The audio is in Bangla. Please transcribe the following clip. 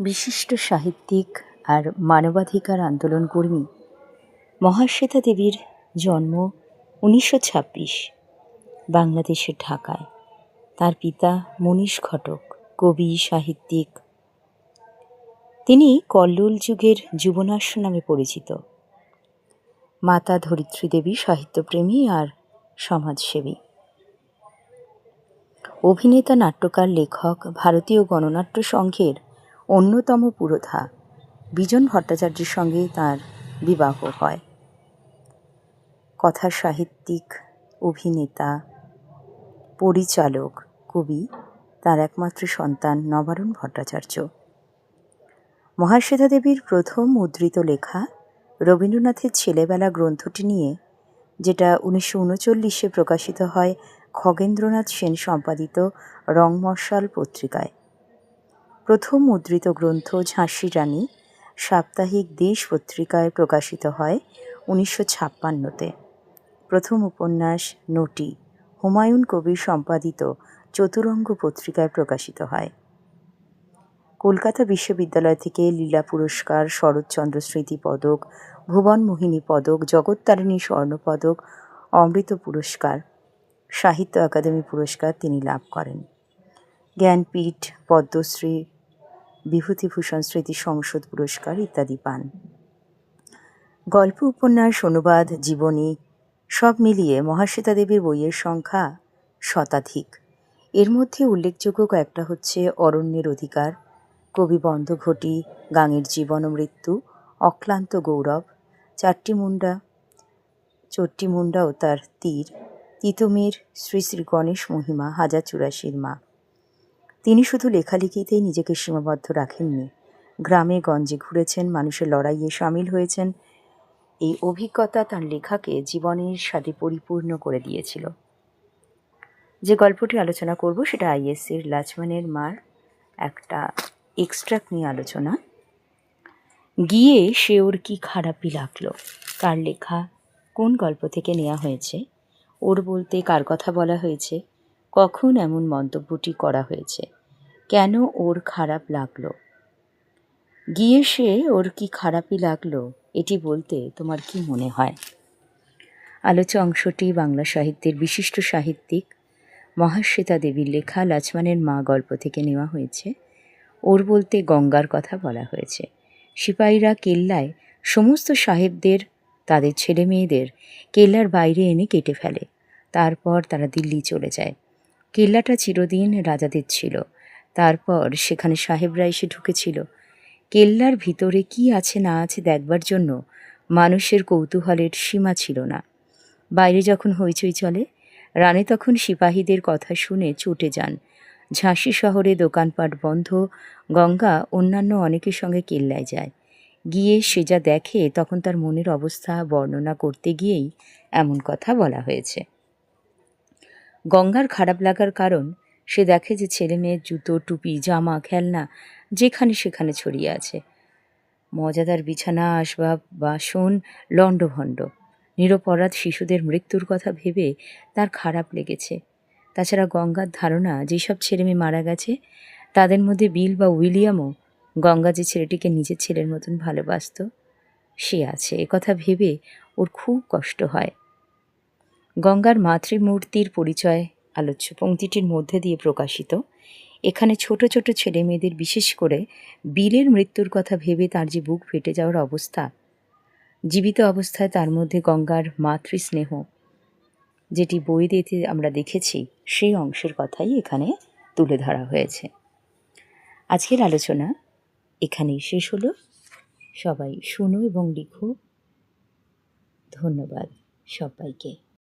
বিশিষ্ট সাহিত্যিক আর মানবাধিকার আন্দোলন কর্মী মহাশ্বেতা দেবীর জন্ম উনিশশো ছাব্বিশ বাংলাদেশের ঢাকায়। তার পিতা মনীষ ঘটক, কবি, সাহিত্যিক। তিনি কল্লোল যুগের যুবনাশ্য নামে পরিচিত। মাতা ধরিত্রী দেবী, সাহিত্যপ্রেমী আর সমাজসেবী। অভিনেতা, নাট্যকার, লেখক, ভারতীয় গণনাট্য সংঘের অন্যতম পুরোধা। বিজন ভট্টাচার্যের সঙ্গে তার বিবাহ হয়। কথা সাহিত্যিক অভিনেতা, পরিচালক, কবি, তার একমাত্র সন্তান নবারুণ ভট্টাচার্য। মহাশ্বেতা দেবীর প্রথম মুদ্রিত লেখা রবীন্দ্রনাথের ছেলেবেলা গ্রন্থটি নিয়ে, যেটা উনিশশো উনচল্লিশে প্রকাশিত হয় খগেন্দ্রনাথ সেন সম্পাদিত রংমশাল পত্রিকায়। প্রথম মুদ্রিত গ্রন্থ ঝাঁসি রানী সাপ্তাহিক দেশ পত্রিকায় প্রকাশিত হয় উনিশশো ছাপ্পান্নতে। প্রথম উপন্যাস, নটি, হুমায়ুন কবির সম্পাদিত চতুরঙ্গ পত্রিকায় প্রকাশিত হয়। কলকাতা বিশ্ববিদ্যালয় থেকে লীলা পুরস্কার, শরৎচন্দ্র স্মৃতি পদক, ভুবন মোহিনী পদক, জগত্তারিণী স্বর্ণপদক অমৃত পুরস্কার, সাহিত্য একাডেমি পুরস্কার তিনি লাভ করেন। জ্ঞানপীঠ, পদ্মশ্রী বিভূতিভূষণ স্মৃতি সংসদ পুরস্কার ইত্যাদি পান। গল্প, উপন্যাস, অনুবাদ, জীবনী সব মিলিয়ে মহাশ্বেতা দেবীর বইয়ের সংখ্যা শতাধিক। এর মধ্যে উল্লেখযোগ্য কয়েকটা হচ্ছে অরণ্যের অধিকার, কবি বন্ধ বন্ধঘটি, গাঙের জীবন ও মৃত্যু, অক্লান্ত গৌরব, চারটি মুন্ডা চট্টি মুন্ডা ও তার তীর, তিতুমির, শ্রী শ্রী গণেশ মহিমা, হাজার চুরাশির মা। তিনি শুধু লেখালেখিতেই নিজেকে সীমাবদ্ধ রাখেননি। গ্রামে গঞ্জে ঘুরেছেন, মানুষের লড়াইয়ে সামিল হয়েছেন। এই অভিজ্ঞতা তার লেখাকে জীবনের সাথে পরিপূর্ণ করে দিয়েছিল। যে গল্পটি আলোচনা করব সেটা আইএসসির লাচমানের মার একটা এক্সট্রাক্ট নিয়ে আলোচনা। গিয়ে সে ওর কি খারাপই লাগল? কার লেখা? কোন গল্প থেকে নেওয়া হয়েছে? ওর বলতে কার কথা বলা হয়েছে? কখন এমন মন্তব্যটি করা হয়েছে? কেন ওর খারাপ লাগল? গিয়ে সে ওর কি খারাপই লাগল, এটি বলতে তোমার কি মনে হয়? আলোচ্য অংশটি বাংলা সাহিত্যের বিশিষ্ট সাহিত্যিক মহাশ্বেতা দেবীর লেখা লাচমানের মা গল্প থেকে নেওয়া হয়েছে। ওর বলতে গঙ্গার কথা বলা হয়েছে। সিপাহীরা কেল্লায় সমস্ত সাহেবদের, তাদের ছেলে মেয়েদের কেল্লার বাইরে এনে কেটে ফেলে। তারপর তারা দিল্লি চলে যায়। কেল্লাটা চিরদিন রাজাদের ছিল। তারপর সেখানে সাহেবরা এসে ঢুকেছিল। কেল্লার ভিতরে কি আছে না আছে দেখবার জন্য মানুষের কৌতূহলের সীমা ছিল না। বাইরে যখন হইচই চলে, রানী তখন সিপাহীদের কথা শুনে ছুটে যান। ঝাঁসি শহরে দোকানপাট বন্ধ, গঙ্গা অন্যান্য অনেকের সঙ্গে কেল্লায় যায়। গিয়ে সে যা দেখে তখন তার মনের অবস্থা বর্ণনা করতে গিয়েই এমন কথা বলা হয়েছে। গঙ্গার খারাপ লাগার কারণ সে দেখে যে ছেলে মেয়ের জুতো, টুপি, জামা, খেলনা যেখানে সেখানে ছড়িয়ে আছে। মজাদার বিছানা, আসবাব, বাসন, লণ্ডভণ্ড। নিরপরাধ শিশুদের মৃত্যুর কথা ভেবে তার খারাপ লেগেছে। তাছাড়া গঙ্গার ধারণা, যেসব ছেলেমেয়ে মারা গেছে, তাদের মধ্যে বিল বা উইলিয়ামও গঙ্গা যে ছেলেটিকে নিজের ছেলের মতন ভালোবাসত, সে আছে। কথা ভেবে ওর খুব কষ্ট হয়। গঙ্গার মাতৃমূর্তির পরিচয় আলোচ্য পংক্তিটির মধ্যে দিয়ে প্রকাশিত। এখানে ছোট ছোট ছেলে মেয়েদের বিশেষ করে বিলের মৃত্যুর কথা ভেবে তার যে বুক ফেটে যাওয়ার অবস্থা, জীবিত অবস্থায় তার মধ্যে গঙ্গার মাতৃস্নেহ, যেটি বই দিতে আমরা দেখেছি, সেই অংশের কথাই এখানে তুলে ধরা হয়েছে। আজকের আলোচনা এখানেই শেষ হলো। সবাই শুনো এবং লিখো। ধন্যবাদ সবাইকে।